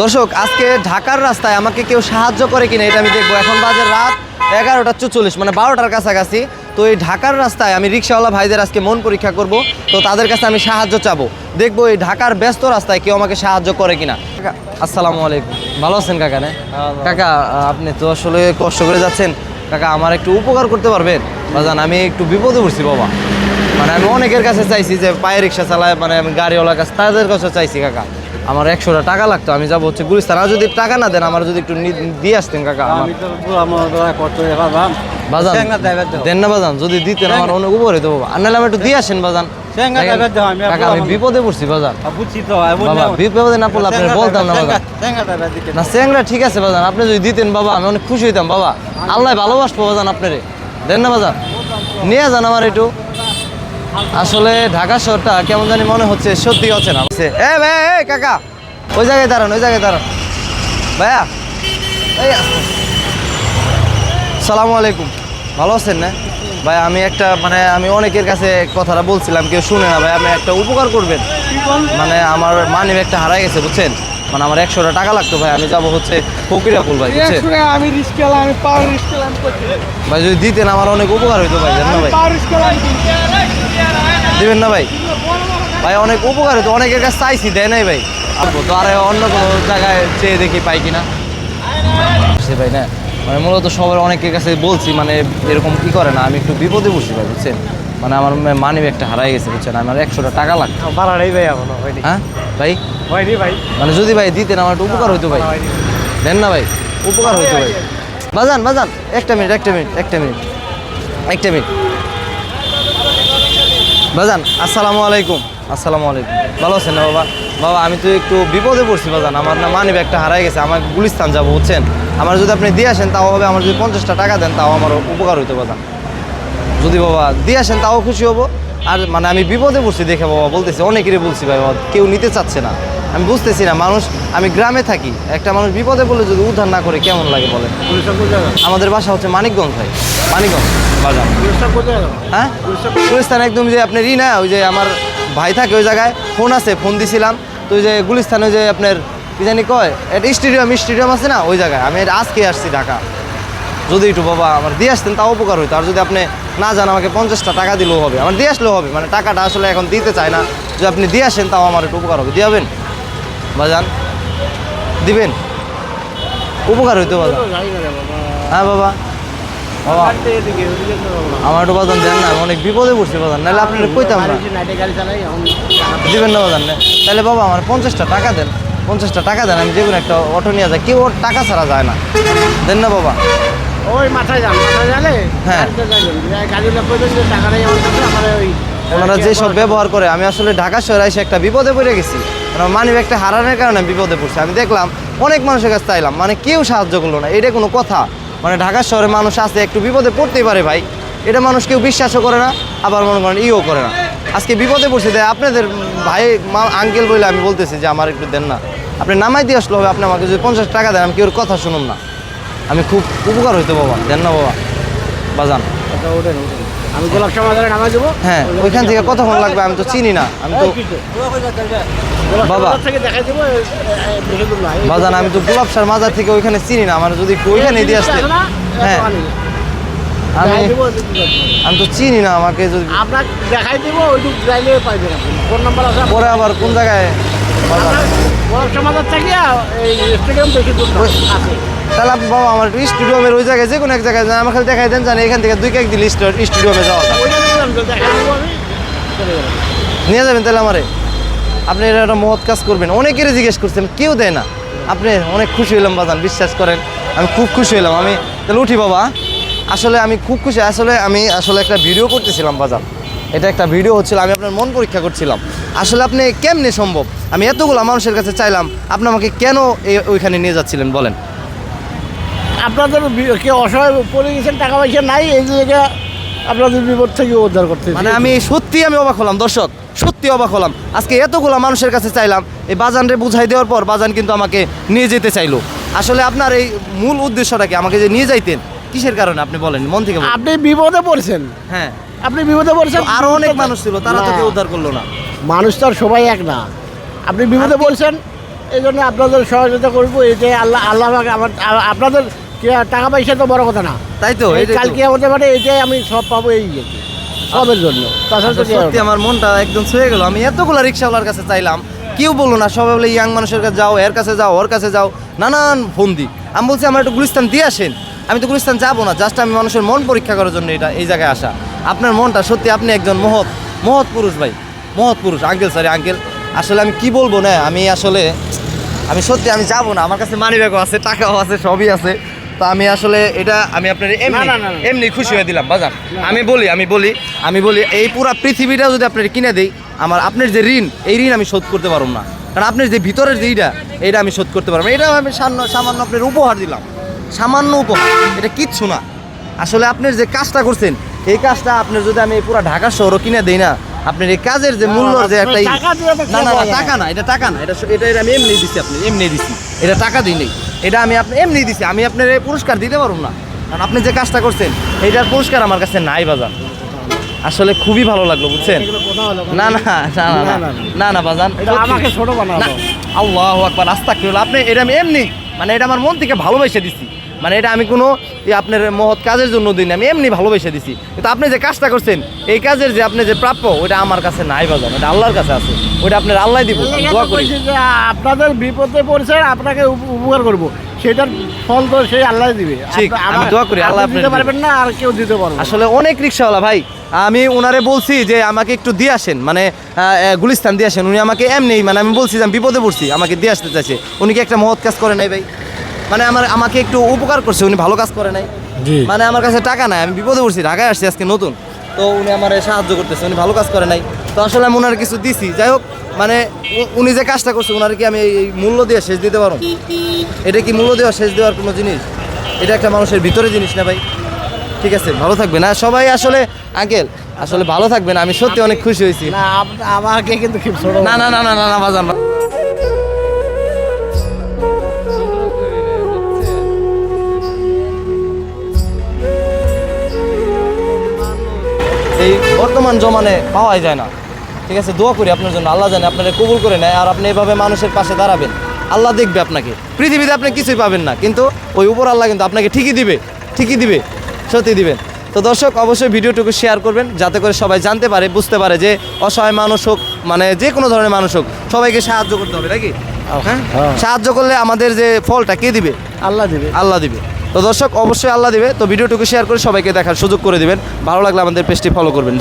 দর্শক, আজকে ঢাকার রাস্তায় আমাকে কেউ সাহায্য করে কিনা এটা আমি দেখব। এখন বাজে রাত এগারোটা চুচল্লিশ মানে বারোটার কাছাকাছি। তো এই ঢাকার রাস্তায় আমি রিক্সাওয়ালা ভাইদের আজকে মন পরীক্ষা করব, তো তাদের কাছে আমি সাহায্য চাবো। দেখব এই ঢাকার ব্যস্ত রাস্তায় কেউ আমাকে সাহায্য করে কিনা। আসসালামু আলাইকুম। ভালো আছেন কাকা, নে? কাকা, আপনি তো আসলে কষ্ট করে যাচ্ছেন। কাকা, আমার একটু উপকার করতে পারবেন? বাজান, আমি একটু বিপদে পড়ছি, বাবা। মানে আমি অনেকের কাছে চাইছি যে পায়ে রিক্সা চালায় মানে আমি গাড়িওয়ালার কাছে, তাদের কাছে চাইছি, কাকা। আমার একশোটা টাকা লাগতো আমি যাব হচ্ছে গুলিস্তান। আর যদি টাকা না দেন আমার যদি একটু দিয়ে আসতেন কাকা বাজান। দেন না বাজান যদি দিতেন আমার অনেক উপরে দেবো। আর নাহলে আমি একটু দিয়ে আসেন বাজান। আমি। বিপদে পড়ছি বাজান। বাবা বিপদে না পড়লে আপনি বলতাম না বাজান। না ঠিক আছে বাজান আপনি যদি দিতেন বাবা আমি অনেক খুশি হইতাম বাবা। আল্লাহ ভালোবাসবো বাজান আপনারে। দেন না বাজান। নিয়ে যান আমার একটু। আসলে ঢাকা শহরটা কেমন জানি মনে হচ্ছে সত্যি হচ্ছে না। এ ভাই এ কাকা ওই জায়গায় দাঁড়ান ওই জায়গায় দাঁড়ান। ভাইয়া এই। সালামু আলাইকুম। ভালো আছেন না? ভাই আমি একটা মানে আমি অনেকের কাছে কথাটা বলছিলাম কেউ শুনে না। ভাই আমি একটা উপকার করবেন। মানে আমার মানি একটা হারাই গেছে বুঝছেন? মানে আমার একশোটা টাকা লাগতো ভাই আমি যাব হচ্ছে ফকিরাপুল ভাই বুঝছেন? আমি পাওয়ার ভাই যদি দিতেন আমার অনেক উপকার হইতো ভাই জানেন ভাই? দিবেন না ভাই? ভাই অনেক উপকার হতো অনেকের কাছে চাইছি দেয় নাই ভাই। তো আর অন্য কোনো জায়গায় চেয়ে দেখি পাই কিনা? ভাই না? মানে মূলত সবার অনেকের কাছে বলছি মানে এরকম কি করে না। আমি একটু বিপদে পড়ছি ভাই বুঝছেন? মানে আমার মানি একটা হারাই গেছে বুঝছেন? আমার একশোটা টাকা লাগতো ভাড়াটাই ভাই এখনও হয়নি। হ্যাঁ? ভাই? হয়নি ভাই। মানে যদি ভাই দিতেন আমার একটু উপকার হইতো ভাই। দেন না ভাই উপকার হইতো ভাই। বাজান বাজান একটা মিনিট একটা মিনিট একটা মিনিট একটা মিনিট। বাজান আসসালামু আলাইকুম। আসসালামু আলাইকুম। ভালো আছেন না বাবা? বাবা আমি তো একটু বিপদে পড়ছি বাজান আমার না মানি ব্যাগটা হারাই গেছে আমার গুলিস্তান যাব বুঝছেন? আমার যদি আপনি দিয়ে আসেন তাও হবে আমার যদি পঞ্চাশটা টাকা দেন তাও আমার উপকার হইতো বাজান যদি বাবা দিয়ে আসেন তাও খুশি হব। আর মানে আমি বিপদে পড়ছি দেখে বাবা বলতেছি অনেকেরই বলছি ভাই বাবা কেউ নিতে চাচ্ছে না। আমি বুঝতেছি না মানুষ আমি গ্রামে থাকি একটা মানুষ বিপদে পড়লে যদি উদ্ধার না করে কেমন লাগে বলে আমাদের বাসা হচ্ছে মানিকগঞ্জ ভাই মানিকগঞ্জ বাজার? হ্যাঁ? গুলিস্তান একদম যে আপনার ই না ওই যে আমার ভাই থাকে ওই জায়গায় ফোন আছে ফোন দিছিলাম। তো ওই যে গুলিস্তান ওই যে আপনার কি জানি কয় একটা স্টেডিয়াম স্টেডিয়াম আছে না ওই জায়গায়। আমি আজকে আসছি ঢাকা। যদি একটু বাবা আমার দিয়ে আসতেন তাও উপকার হইতো। আর যদি আপনি না যান আমাকে পঞ্চাশটা টাকা দিলেও হবে। আমার দিয়ে আসলেও হবে মানে টাকাটা আসলে এখন দিতে চায় না। যদি আপনি দিয়ে আসেন তাও আমার একটু উপকার হবে। দিয়ে হবেন বাজান। দিবেন? উপকার হইতো জানি বাবা। হ্যাঁ বাবা। বাবা। আমার একটু বাজান দেন না আমি অনেক বিপদে পড়ছি বাজান নাহলে আপনি কইতাম না। গাড়ি- গাড়ি দিবেন না বাজান না। তাহলে বাবা আমার পঞ্চাশটা টাকা দেন পঞ্চাশটা টাকা দেন আমি যে কোনো একটা অটো নিয়ে যাই কেউ ওর টাকা ছাড়া যায় না। দেন না বাবা। ওই মাথায় যান, মাথায় গেলে হ্যাঁ। দিয়েছে, টাকা নেই আমার কাছে, আমার ওই- ওনারা যেসব ব্যবহার করে আমি আসলে ঢাকা শহরে এসে একটা বিপদে পড়ে গেছি। আমার মানি ব্যাগটা হারানোর কারণে বিপদে পড়ছে। আমি দেখলাম অনেক মানুষের কাছে চাইলাম মানে কেউ সাহায্য করল না। এটা কোনো কথা। মানে ঢাকা শহরে মানুষ আছে একটু বিপদে পড়তেই পারে ভাই। এটা মানুষ কেউ বিশ্বাসও করে না আবার মনে করেন ইও করে না। আজকে বিপদে পড়ছে দেয় আপনাদের ভাই মা আঙ্কেল বলে আমি বলতেছি যে আমার একটু দেন না। আপনি নামাই দিয়ে আসলে হবে আপনি আমাকে যদি পঞ্চাশ টাকা দেন আমি কেউ কথা শুনুন না। আমি খুব উপকার হইতো বাবা। দেন না বাবা। বাজান। ওঠেন, ওঠেন। আমি গোলাপ শাহ নামাই দেবো হ্যাঁ ওইখান থেকে কতক্ষণ লাগবে? আমি তো চিনি না। আমি তো বাবা। বাজান আমি তো গোলাপ সার মাজার থেকে ওইখানে চিনি না আমার যদি ওইখানে দিয়ে আসতে হ্যাঁ। আমি। আমি তো চিনি না আমাকে যদি আপনার দেখাই দেবো ওইটুকু যাইলে পাইবেন নাম্বার আছে পরে আবার কোন জায়গায় গোলাপ শাহ থেকে এই স্টেডিয়াম বেশি দূর আছে তাহলে আপনি বাবা আমার স্টুডিয়ামের ওই জায়গায় যে কোনো এক জায়গায় আমার খালি দেখাই দেন জানি এখান থেকে দুই কেক দিলে স্টুডিয়ামে যাওয়া যায়। নিয়ে যাবেন তাহলে আমারে। আপনি এটা একটা মহৎ কাজ করবেন। অনেকেরই জিজ্ঞেস করছেন কেউ দেয় না। আপনি অনেক খুশি হলাম বাজান বিশ্বাস করেন। আমি খুব খুশি হলাম আমি তাহলে উঠি বাবা। আসলে আমি খুব খুশি আসলে আমি আসলে একটা ভিডিও করতেছিলাম বাজার এটা একটা ভিডিও হচ্ছিল আমি আপনার মন পরীক্ষা করছিলাম। আসলে আপনি কেমনে সম্ভব? আমি এতগুলো মানুষের কাছে চাইলাম আপনি আমাকে কেন ওইখানে নিয়ে যাচ্ছিলেন বলেন। আপনাদের কেউ অসহায় পড়ে গেছেন টাকা পয়সা নাই এই জায়গা আপনাদের বিপদ থেকে উদ্ধার করতে মানে আমি সত্যি আমি অবাক হলাম দর্শক সত্যি অবাক হলাম। আজকে এতগুলো মানুষের কাছে চাইলাম এই বাজানরে বুঝাই দেওয়ার পর বাজান কিন্তু আমাকে নিয়ে যেতে চাইলো। আসলে আপনার এই মূল উদ্দেশ্যটা কি? আমাকে যে নিয়ে যাইতেন কিসের কারণে আপনি বলেন? মন থেকে আপনি বিপদে পড়ছেন। হ্যাঁ। আপনি বিপদে পড়ছেন। আরও অনেক মানুষ ছিল তারা তো কেউ উদ্ধার করল না। মানুষ তো আর সবাই এক না। আপনি বিপদে বলছেন এই জন্য আপনাদের সহযোগিতা করব এটাই আল্লাহ আল্লাহ আমার আপনাদের টাকা পয়সা তো বড় কথা না। তাই তো। কালকে আমাদের মানে এটাই আমি সব পাবো এই সবের জন্য। তাছাড়া আচ্ছা, সত্যি আমার মনটা একদম ছুঁয়ে গেল। আমি এতগুলো রিক্সাওয়ালার কাছে চাইলাম কেউ বলল না সবাই বলে ইয়াং মানুষের কাছে যাও এর কাছে যাও ওর কাছে যাও। নানান ফোন দিই আমি বলছি আমার একটু গুলিস্তান দিয়ে আসেন। আমি তো গুলিস্তান যাব না জাস্ট আমি মানুষের মন পরীক্ষা করার জন্য এটা এই জায়গায় আসা। আপনার মনটা সত্যি আপনি একজন মহৎ মহৎ পুরুষ ভাই মহৎ পুরুষ। Uncle sorry uncle. আসলে আমি কি বলব না আমি আসলে আমি সত্যি আমি যাব না। আমার কাছে মানি ব্যাগও আছে টাকাও আছে সবই আছে। তো আমি আসলে এটা আমি আপনার এমনি। এমনি খুশি হয়ে দিলাম বাজার আমি বলি আমি বলি আমি বলি এই পুরা পৃথিবীটা যদি আপনার কিনে দেই আমার আপনার যে ঋণ এই ঋণ আমি শোধ করতে পারব না। কারণ আপনার যে ভিতরের যে এইটা এটা আমি শোধ করতে পারব না। এটা আমি সামান্য আপনার উপহার দিলাম। সামান্য উপহার এটা কিচ্ছু না। আসলে আপনার যে কাজটা করছেন এই কাজটা আপনার যদি আমি পুরা ঢাকা শহরও কিনে দিই না আপনার এই কাজের যে মূল্য যে একটা টাকা না না না টাকা না এটা টাকা না এটা এটা এটা আমি এমনি দিচ্ছি আপনি এমনি দিচ্ছি এটা টাকা দিই নেই। এটা আমি আপনি এমনি দিছি আমি আপনার এই পুরস্কার দিতে পারব না। কারণ আপনি যে কাজটা করছেন এইটার পুরস্কার আমার কাছে নাই বাজান। আসলে খুবই ভালো লাগল বুঝছেন? না না না না না, না বাজান। আমাকে ছোট বানাবো না আল্লাহ আকবার আস্তাক আপনি এটা আমি এমনি মানে এটা আমার মন থেকে ভালোবেসে দিছি। মানে এটা আমি কোনো আপনার মহৎ কাজের জন্য দিই না আমি এমনি ভালোবেসে দিছি। কিন্তু আপনি যে কাজটা করছেন এই কাজের যে আপনি যে প্রাপ্য ওটা আমার কাছে নাই বাজান এটা আল্লাহর কাছে আছে। ওটা আপনার আল্লাহ দিব দোয়া করি। আপনাদের বিপদে পড়ছে আপনাকে উপকার করব। সেটার ফল তো সেই আল্লাহ দিবে। ঠিক, আমি দোয়া করি, আল্লাহ আপনি দিতে পারবেন না আর কেউ দিতে পারবে আসলে অনেক রিক্সাওয়ালা ভাই আমি ওনারে বলছি যে আমাকে একটু দিয়ে আসেন মানে গুলিস্তান দিয়ে আসেন। উনি আমাকে এমনি মানে আমি বলছি যে আমি বিপদে পড়ছি আমাকে দিয়ে আসতে চাইছে। উনি কি একটা মহৎ কাজ করে নাই ভাই? মানে আমার আমাকে একটু উপকার করছে উনি ভালো কাজ করে নাই। মানে আমার কাছে টাকা নাই আমি বিপদে পড়ছি ঢাকায় আসছি আজকে নতুন। তো উনি আমার সাহায্য করতেছে উনি ভালো কাজ করে নাই। তো আসলে আমি ওনার কিছু দিছি। যাই হোক মানে উনি যে কাজটা করছে ওনার কি আমি এই মূল্য দিয়ে শেষ দিতে পারব? এটা কি মূল্য দেওয়া শেষ দেওয়ার কোনো জিনিস? এটা একটা মানুষের ভিতরে জিনিস না ভাই। ঠিক আছে ভালো থাকবেন। আর সবাই আসলে আঙ্কেল আসলে ভালো থাকবেন আমি সত্যি অনেক খুশি হয়েছি। না আমাকে কিন্তু না না না না না না বাজান এই বর্তমান জমানে পাওয়াই যায় না। ঠিক আছে দোয়া করি আপনার জন্য। আল্লাহ জানে আপনারা কবুল করে নেয় আর আপনি এভাবে মানুষের পাশে দাঁড়াবেন। আল্লাহ দেখবে আপনাকে। পৃথিবীতে আপনি কিছুই পাবেন না কিন্তু ওই উপর আল্লাহ কিন্তু আপনাকে ঠিকই দিবে ঠিকই দিবে সত্যি দিবেন। তো দর্শক অবশ্যই ভিডিওটুকু শেয়ার করবেন যাতে করে সবাই জানতে পারে বুঝতে পারে যে অসহায় মানুষ হোক মানে যে কোনো ধরনের মানুষ হোক সবাইকে সাহায্য করতে হবে নাকি? হ্যাঁ? হ্যাঁ। সাহায্য করলে আমাদের যে ফলটা কে দিবে? আল্লাহ দিবে। আল্লাহ দিবে। তো দর্শক, অবশ্যই আল্লাহ দেবে। তো ভিডিওটুকু শেয়ার করে সবাইকে দেখার সুযোগ করে দিবেন। ভালো লাগলে আমাদের পেজটি ফলো করবেন।